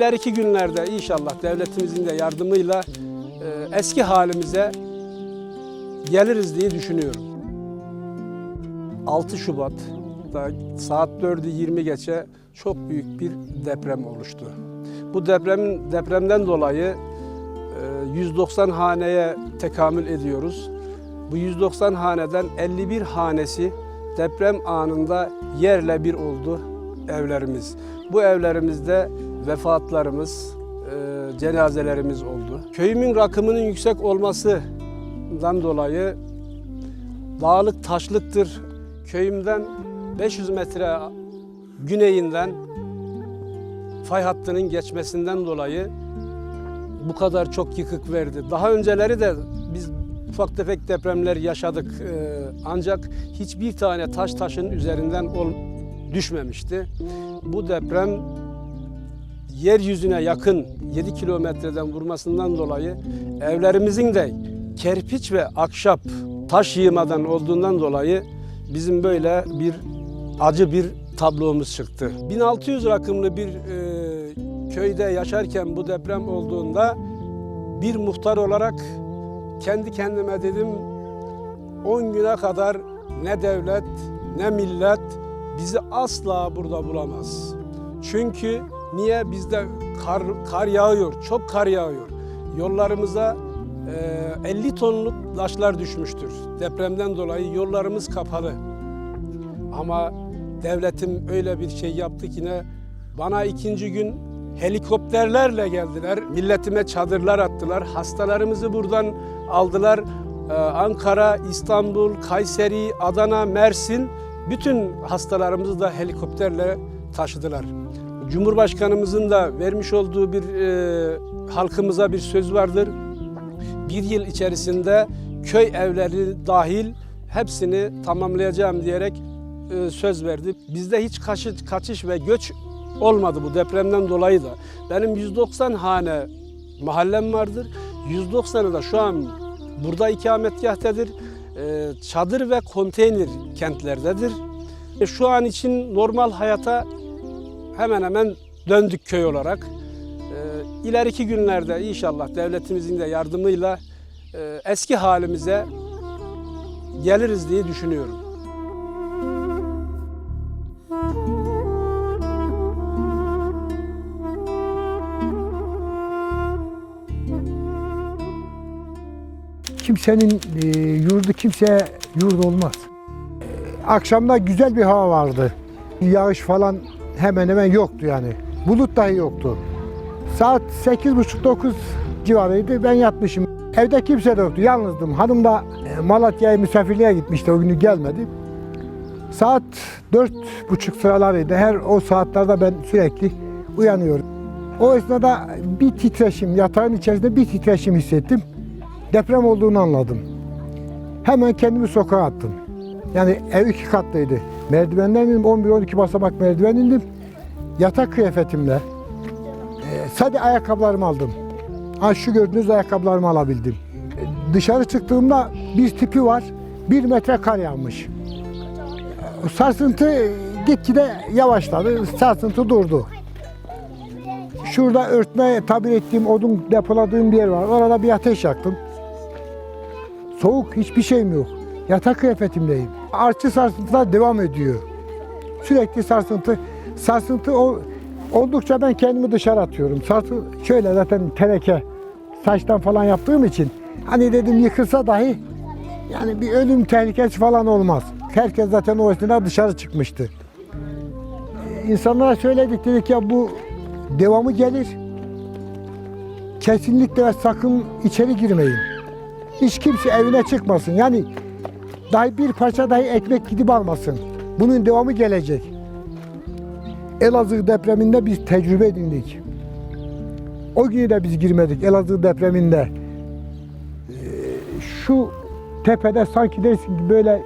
İleriki günlerde inşallah devletimizin de yardımıyla e, eski halimize geliriz diye düşünüyorum. 6 Şubat'ta saat 4'ü 20 geçe çok büyük bir deprem oluştu. Bu depremin depremden dolayı e, 190 haneye tekamül ediyoruz. Bu 190 haneden 51 hanesi deprem anında yerle bir oldu evlerimiz. Bu evlerimizde vefatlarımız, e, cenazelerimiz oldu. Köyümün rakımının yüksek olmasından dolayı dağlık taşlıktır. Köyümden 500 metre güneyinden fay hattının geçmesinden dolayı bu kadar çok yıkık verdi. Daha önceleri de biz ufak tefek depremler yaşadık Ee, ancak hiçbir tane taş taşın üzerinden ol, düşmemişti. Bu deprem yeryüzüne yakın 7 kilometreden vurmasından dolayı evlerimizin de kerpiç ve akşap taş yığmadan olduğundan dolayı bizim böyle bir acı bir tablomuz çıktı. 1600 rakımlı bir e, köyde yaşarken bu deprem olduğunda bir muhtar olarak kendi kendime dedim 10 güne kadar ne devlet ne millet bizi asla burada bulamaz. Çünkü niye bizde kar, kar yağıyor, çok kar yağıyor. Yollarımıza e, 50 tonluk taşlar düşmüştür. Depremden dolayı yollarımız kapalı. Ama devletim öyle bir şey yaptı ki ne bana ikinci gün helikopterlerle geldiler. Milletime çadırlar attılar. Hastalarımızı buradan aldılar. Ee, Ankara, İstanbul, Kayseri, Adana, Mersin bütün hastalarımızı da helikopterle taşıdılar. Cumhurbaşkanımızın da vermiş olduğu bir e, halkımıza bir söz vardır. Bir yıl içerisinde köy evleri dahil hepsini tamamlayacağım diyerek e, söz verdi. Bizde hiç kaçış, kaçış ve göç olmadı bu depremden dolayı da. Benim 190 hane mahallem vardır. 190'ı da şu an burada ikametgahtadır. E, Çadır ve konteyner kentlerdedir. E, Şu an için normal hayata hemen hemen döndük köy olarak. E, İleriki günlerde inşallah devletimizin de yardımıyla e, eski halimize geliriz diye düşünüyorum. Kimsenin e, yurdu kimseye yurt olmaz. E, akşamda güzel bir hava vardı. Yağış falan hemen hemen yoktu yani. Bulut dahi yoktu. Saat 8.30-9 civarıydı. Ben yatmışım. Evde kimse de yoktu. Yalnızdım. Hanım da e, Malatya'ya misafirliğe gitmişti. O günü gelmedi. Saat dört buçuk sıralarıydı. Her o saatlerde ben sürekli uyanıyorum. O esnada bir titreşim, yatağın içerisinde bir titreşim hissettim. Deprem olduğunu anladım. Hemen kendimi sokağa attım. Yani ev iki katlıydı. Merdivenden indim, 11-12 basamak merdiven indim. Yatak kıyafetimle, e, sadece ayakkabılarımı aldım. Ha şu gördüğünüz ayakkabılarımı alabildim. E, dışarı çıktığımda bir tipi var, bir metre kar yağmış. E, Sarsıntı gitgide yavaşladı, sarsıntı durdu. Şurada örtme tabir ettiğim odun depoladığım bir yer var. Orada bir ateş yaktım. Soğuk hiçbir şeyim yok. Yatak kıyafetimdeyim. Artçı sarsıntılar devam ediyor. Sürekli sarsıntı. Sarsıntı o, oldukça ben kendimi dışarı atıyorum. Sarsı şöyle zaten teneke saçtan falan yaptığım için hani dedim yıkılsa dahi yani bir ölüm tehlikesi falan olmaz. Herkes zaten o esnada dışarı çıkmıştı. İnsanlara söyledik dedik ya bu devamı gelir. Kesinlikle ve sakın içeri girmeyin. Hiç kimse evine çıkmasın. Yani dahi bir parça dahi ekmek gidip almasın. Bunun devamı gelecek. Elazığ depreminde biz tecrübe edindik. O günü de biz girmedik Elazığ depreminde. Ee, Şu tepede sanki dersin ki böyle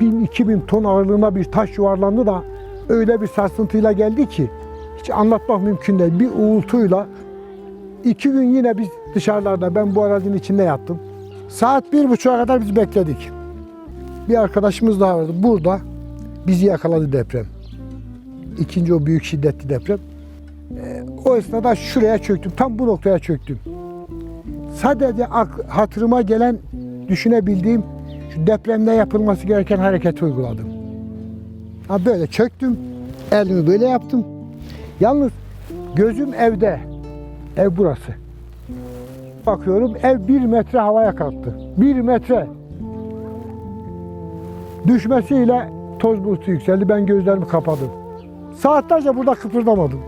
1000-2000 ton ağırlığında bir taş yuvarlandı da öyle bir sarsıntıyla geldi ki hiç anlatmak mümkün değil. Bir uğultuyla iki gün yine biz dışarılarda ben bu arazinin içinde yattım. Saat bir buçuğa kadar biz bekledik. Bir arkadaşımız daha vardı. Burada bizi yakaladı deprem. İkinci o büyük şiddetli deprem. Ee, o esnada şuraya çöktüm. Tam bu noktaya çöktüm. Sadece hatırıma gelen, düşünebildiğim şu depremde yapılması gereken hareketi uyguladım. Ha böyle çöktüm. Elimi böyle yaptım. Yalnız gözüm evde. Ev burası. Bakıyorum ev bir metre havaya kalktı. Bir metre. Düşmesiyle toz bulutu yükseldi. Ben gözlerimi kapadım. Saatlerce burada kıpırdamadım.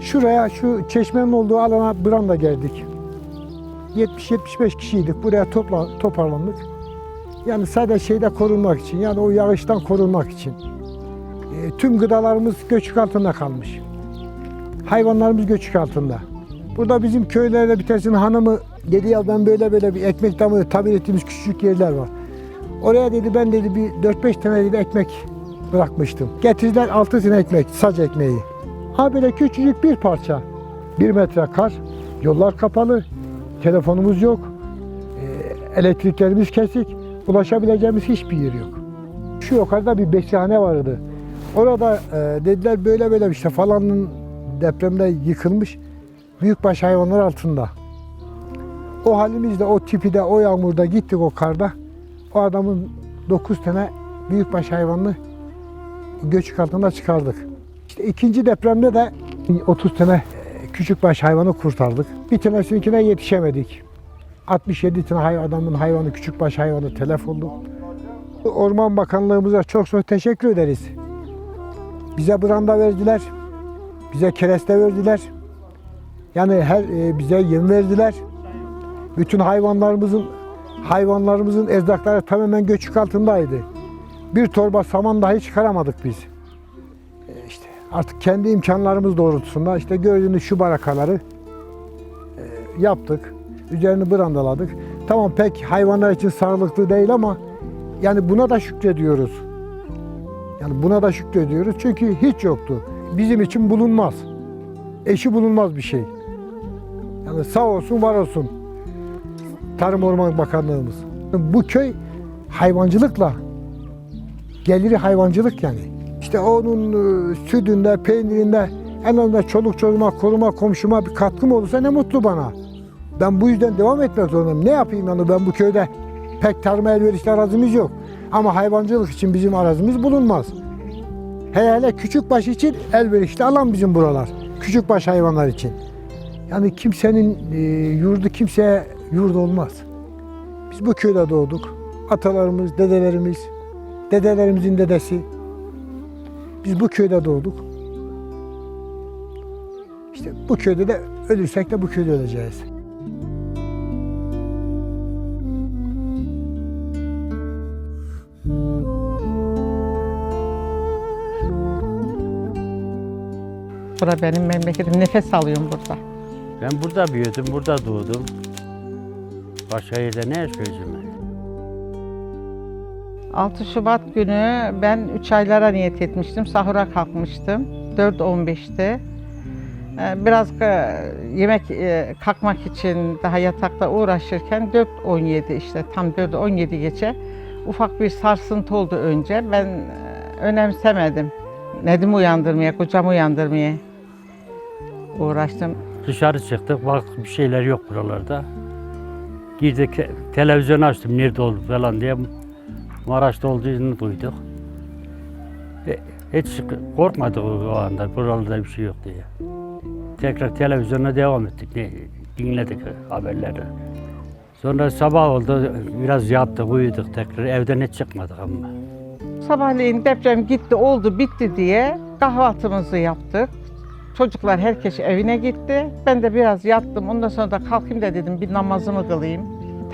Şuraya şu çeşmenin olduğu alana branda geldik. 70-75 kişiydik. Buraya topla, toparlandık. Yani sadece şeyde korunmak için, yani o yağıştan korunmak için. E, tüm gıdalarımız göçük altında kalmış. Hayvanlarımız göçük altında. Burada bizim köylerde bir tanesinin hanımı dedi ya ben böyle böyle bir ekmek damı tabir ettiğimiz küçük yerler var. Oraya dedi ben dedi bir 4-5 tane dedi ekmek bırakmıştım. Getirdiler 6 tane ekmek, sac ekmeği. Ha böyle küçücük bir parça. Bir metre kar, yollar kapalı, telefonumuz yok, e, elektriklerimiz kesik, ulaşabileceğimiz hiçbir yer yok. Şu yukarıda bir besihane vardı. Orada e, dediler böyle böyle işte falanın depremde yıkılmış büyükbaş hayvanlar altında. O halimizde, o tipi de, o yağmurda gittik o karda. O adamın 9 tane büyükbaş hayvanını göçük altında çıkardık. İşte ikinci depremde de 30 tane e, küçükbaş hayvanı kurtardık. Bir tanesinkine yetişemedik. 67 tane hay- adamın hayvanı, küçükbaş hayvanı telef oldu. Orman Bakanlığımıza çok çok teşekkür ederiz. Bize branda verdiler. Bize kereste verdiler. Yani her e, bize yem verdiler. Bütün hayvanlarımızın hayvanlarımızın erzakları tamamen göçük altındaydı. Bir torba saman dahi çıkaramadık biz. E, işte artık kendi imkanlarımız doğrultusunda işte gördüğünüz şu barakaları e, yaptık. Üzerini brandaladık. Tamam pek hayvanlar için sağlıklı değil ama yani buna da şükrediyoruz. Yani buna da şükrediyoruz çünkü hiç yoktu. Bizim için bulunmaz. Eşi bulunmaz bir şey. Yani sağ olsun var olsun. Tarım Orman Bakanlığımız. Bu köy hayvancılıkla geliri hayvancılık yani. İşte onun e, sütünde, peynirinde en azından çoluk çocuğuma, koruma komşuma bir katkım olursa ne mutlu bana. Ben bu yüzden devam etmek zorundayım. Ne yapayım yani ben bu köyde pek tarıma elverişli arazimiz yok. Ama hayvancılık için bizim arazimiz bulunmaz. Hele hele küçük baş için elverişli alan bizim buralar. Küçük baş hayvanlar için. Yani kimsenin e, yurdu kimseye yurt olmaz. Biz bu köyde doğduk. Atalarımız, dedelerimiz, dedelerimizin dedesi. Biz bu köyde doğduk. İşte bu köyde de ölürsek de bu köyde öleceğiz. Bura benim memleketim. Nefes alıyorum burada. Ben burada büyüdüm, burada doğdum. Başka yerde ne yaşayacağım ben? 6 Şubat günü ben 3 aylara niyet etmiştim. Sahura kalkmıştım. 4.15'te. Ee, Biraz e, yemek e, kalkmak için daha yatakta uğraşırken 4.17 işte tam 4.17 geçe ufak bir sarsıntı oldu önce. Ben e, önemsemedim. Nedim uyandırmaya, kocamı uyandırmaya uğraştım. Dışarı çıktık, bak bir şeyler yok buralarda. Girdik, te- televizyon açtım nerede oldu falan diye. Maraş'ta olduğunu duyduk. E, hiç korkmadık o anda, buralarda bir şey yok diye. Tekrar televizyona devam ettik, dinledik haberleri. Sonra sabah oldu, biraz yattık, uyuduk tekrar. Evden hiç çıkmadık ama. Sabahleyin deprem gitti, oldu, bitti diye kahvaltımızı yaptık. Çocuklar herkes evine gitti. Ben de biraz yattım. Ondan sonra da kalkayım da dedim bir namazımı kılayım.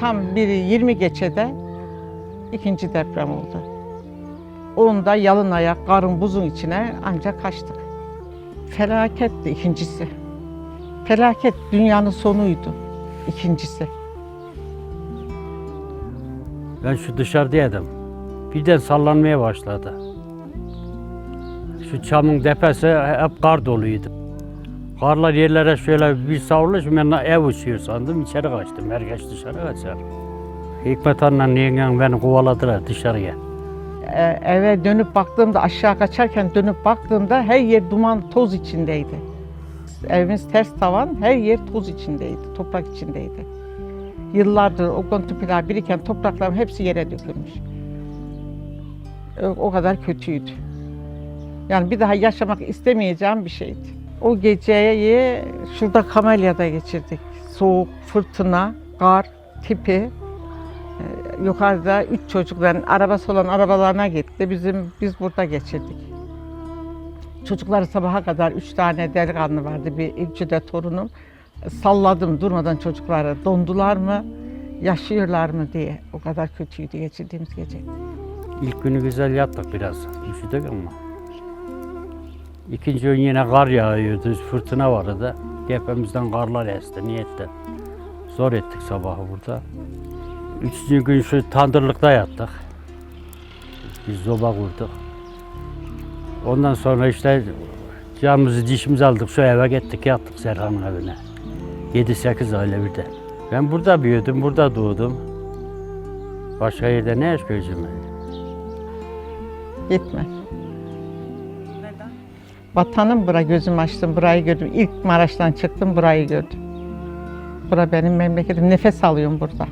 Tam biri 20 geçede ikinci deprem oldu. Onda yalın ayak, karın buzun içine ancak kaçtık. Felaketti ikincisi. Felaket dünyanın sonuydu ikincisi. Ben şu dışarıdaydım. Birden sallanmaya başladı. Şu çamın tepesi hep kar doluydu. Karlar yerlere şöyle bir savruluş, ben ev uçuyor sandım. içeri kaçtım. Herkes dışarı kaçar. Hikmet Han'la yengem beni kovaladılar dışarıya. Ee, eve dönüp baktığımda aşağı kaçarken dönüp baktığımda her yer duman toz içindeydi. Evimiz ters tavan, her yer toz içindeydi, toprak içindeydi. Yıllardır o kontupiler biriken toprakların hepsi yere dökülmüş. O- O kadar kötüydü. Yani bir daha yaşamak istemeyeceğim bir şeydi. O geceyi şurada Kamelya'da geçirdik. Soğuk, fırtına, kar, tipi. Ee, Yukarıda üç çocukların arabası olan arabalarına gitti. Bizim biz burada geçirdik. Çocukları sabaha kadar üç tane delikanlı vardı. Bir üçü de torunum. Salladım durmadan çocukları. Dondular mı, yaşıyorlar mı diye. O kadar kötüydü geçirdiğimiz gece. İlk günü güzel yattık biraz. Üşüdük ama. İkinci gün yine kar yağıyordu, fırtına vardı. Tepemizden karlar esti niyetten. Zor ettik sabahı burada. Üçüncü gün şu tandırlıkta yattık. Biz zoba kurduk. Ondan sonra işte canımızı dişimizi aldık şu eve gittik yattık Serhan'ın evine. 7-8 aile bir de. Ben burada büyüdüm, burada doğdum. Başka yerde ne yaşayacağım ben? Gitme. Vatanım bura gözüm açtım, burayı gördüm. İlk Maraş'tan çıktım, burayı gördüm. Bura benim memleketim, nefes alıyorum burada.